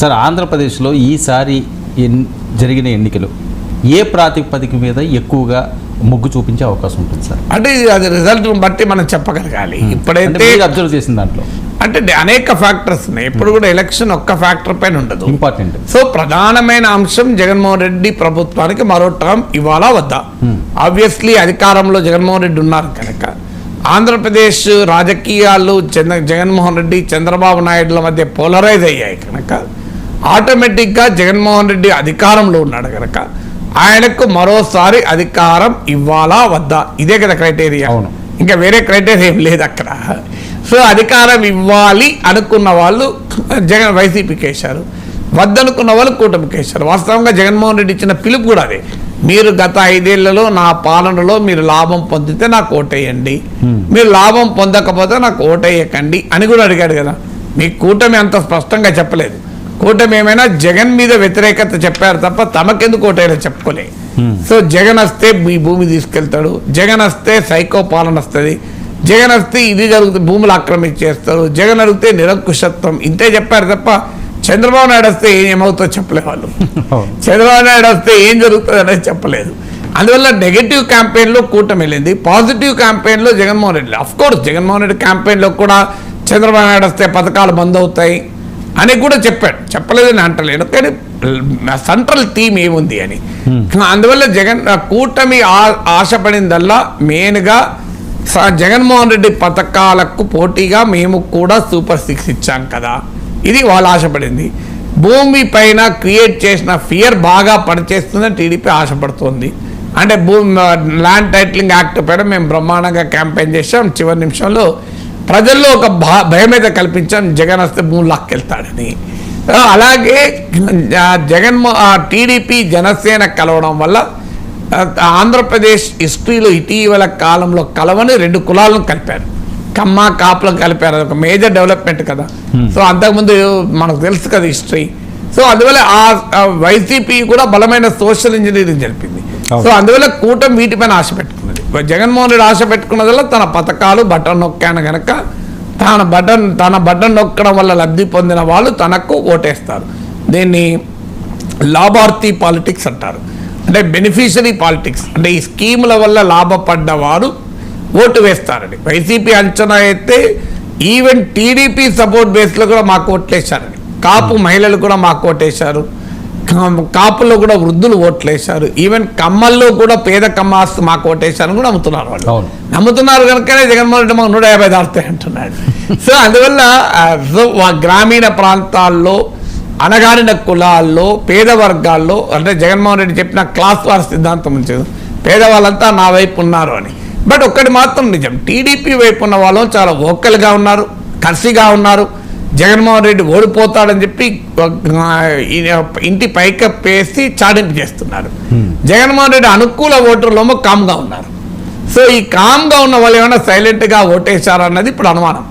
Sir ఆంధ్రప్రదేశ్లో ఈసారి ఎన్ జరిగిన ఎన్నికలు ఏ ప్రాతిపదిక మీద ఎక్కువగా మొగ్గు చూపించే అవకాశం ఉంటుంది సార్? అంటే అది రిజల్ట్ బట్టి మనం చెప్పగలగాలి. ఇప్పుడైతే అబ్జర్వ్ చేసిన దాంట్లో. అంటే అనేక ఫ్యాక్టర్స్ ఉన్నాయి. ఎప్పుడు కూడా ఎలక్షన్ ఒక్క ఫ్యాక్టర్ పైన ఉండదు. ఇంపార్టెంట్ సో ప్రధానమైన అంశం జగన్మోహన్ రెడ్డి ప్రభుత్వానికి మరో టర్మ్ ఇవ్వాలా వద్దా. ఆబ్వియస్లీ అధికారంలో జగన్మోహన్ రెడ్డి ఉన్నారు కనుక. ఆంధ్రప్రదేశ్ రాజకీయాలు చంద్ర జగన్మోహన్ రెడ్డి చంద్రబాబు నాయుడుల మధ్య పోలరైజ్ అయ్యాయి కనుక. ఆటోమేటిక్గా జగన్మోహన్ రెడ్డి అధికారంలో ఉన్నాడు కనుక ఆయనకు మరోసారి అధికారం ఇవ్వాలా వద్దా? ఇదే కదా క్రైటీరియా. అవును. ఇంకా వేరే క్రైటీరియా ఏం లేదు అక్కడ. సో అధికారం ఇవ్వాలి అనుకున్న వాళ్ళు జగన్ వైసీపీకి వేశారు వద్దనుకున్న వాళ్ళు కూటమికి వేశారు వాస్తవంగా జగన్మోహన్ రెడ్డి ఇచ్చిన పిలుపు కూడా అదే. మీరు గత ఐదేళ్ళలో నా పాలనలో మీరు లాభం పొందితే నాకు ఓటేయండి. మీరు లాభం పొందకపోతే నాకు ఓటేయకండి అని కూడా అడిగాడు కదా. మీ కూటమి అంత స్పష్టంగా చెప్పలేదు. కూటమి ఏమైనా జగన్ మీద వ్యతిరేకత చెప్పారు తప్ప తమకెందుకు ఓటేయాలో చెప్పుకోలే. సో జగన్ వస్తే మీ భూమి తీసుకెళ్తాడు జగన్ వస్తే సైకో పాలన వస్తుంది జగన్ వస్తే ఇది జరుగుతుంది భూములు ఆక్రమించేస్తారు జగన్ అడిగితే నిరంకుశత్వం ఇంతే చెప్పారు తప్ప చంద్రబాబు నాయుడు వస్తే ఏమవుతుందో చెప్పలే వాళ్ళు. చంద్రబాబు నాయుడు వస్తే ఏం జరుగుతుంది అనేది చెప్పలేదు. అందువల్ల నెగటివ్ క్యాంపెయిన్లో కూటమి వెళ్ళింది పాజిటివ్ క్యాంపెయిన్లో జగన్మోహన్ రెడ్డి. అఫ్ కోర్స్ జగన్మోహన్ రెడ్డి క్యాంపెయిన్లో కూడా చంద్రబాబు నాయుడు వస్తే పథకాలు బంద్ అవుతాయి. అని కూడా చెప్పాడు. చెప్పలేదని అంటలేను కానీ సెంట్రల్ థీమ్ ఏముంది అని. అందువల్ల జగన్ కూటమి ఆశపడిందల్లా మెయిన్గా జగన్మోహన్ రెడ్డి పథకాలకు పోటీగా మేము కూడా సూపర్ సిక్స్ ఇచ్చాం కదా. ఇది వాళ్ళు ఆశపడింది. భూమి పైన క్రియేట్ చేసిన ఫియర్ బాగా పనిచేస్తుందని టీడీపీ ఆశపడుతోంది. అంటే భూమి ల్యాండ్ టైటిలింగ్ యాక్ట్ పైన మేము బ్రహ్మాండంగా క్యాంపెయిన్ చేసాం చివరి నిమిషంలో ప్రజల్లో ఒక భా భయమైతే కల్పించాం జగన్ వస్తే భూమి లాక్కెళ్తాడని. అలాగే జగన్మో టీడీపీ జనసేన కలవడం వల్ల ఆంధ్రప్రదేశ్ హిస్టరీలో ఇటీవల కాలంలో కలవని రెండు కులాలను కలిపారు. కమ్మ కాపులను కలిపారు. అది ఒక మేజర్ డెవలప్మెంట్ కదా. సో అంతకుముందు మనకు తెలుసు కదా హిస్టరీ. సో అందువల్ల ఆ వైసీపీ కూడా బలమైన సోషల్ ఇంజనీరింగ్ జరిపింది. సో అందువల్ల కూటమి వీటిపైన ఆశ పెట్టుకున్నది జగన్మోహన్ రెడ్డి ఆశ పెట్టుకున్నదల్లా తన పథకాలు బటన్ నొక్కాను కనుక తన బటన్ తన బటన్ నొక్కడం వల్ల లబ్ధి పొందిన వాళ్ళు తనకు ఓటేస్తారు. దీన్ని లాభార్థి పాలిటిక్స్ అంటారు. అంటే బెనిఫిషరీ పాలిటిక్స్ అంటే ఈ స్కీముల వల్ల లాభపడ్డవారు ఓటు వేస్తారండి వైసీపీ అంచనా అయితే ఈవెన్ టీడీపీ సపోర్ట్ బేస్లో కూడా మాకు ఓట్లేశారండి కాపు మహిళలు కూడా మాకు ఓటేశారు. కాపుల్లో కూడా వృద్ధులు ఓట్లేశారు. ఈవెన్ కమ్మల్లో కూడా పేద కమ్మాస్ మాకు ఓటేశారని కూడా నమ్ముతున్నారు వాళ్ళు. నమ్ముతున్నారు కనుకనే జగన్మోహన్ రెడ్డి మాకు నూట యాభై దాటుతాయి అంటున్నాడు. సో అందువల్ల గ్రామీణ ప్రాంతాల్లో అనగారిన కులాల్లో పేద వర్గాల్లో అంటే జగన్మోహన్ రెడ్డి చెప్పిన క్లాస్ వార్ సిద్ధాంతం ఉంచదు పేదవాళ్ళంతా నా వైపు ఉన్నారు అని. బట్ ఒక్కటి మాత్రం నిజం. టీడీపీ వైపు ఉన్న వాళ్ళు చాలా ఓకల్గా ఉన్నారు కసిగా ఉన్నారు. జగన్మోహన్ రెడ్డి ఓడిపోతాడని చెప్పి ఇంటి పైకప్పేసి చాటింపు చేస్తున్నారు. జగన్మోహన్ రెడ్డి అనుకూల ఓటర్లేమో కామ్గా ఉన్నారు. సో ఈ కామ్గా ఉన్న వాళ్ళు ఏమైనా సైలెంట్గా ఓటేశారన్నది ఇప్పుడు అనుమానం.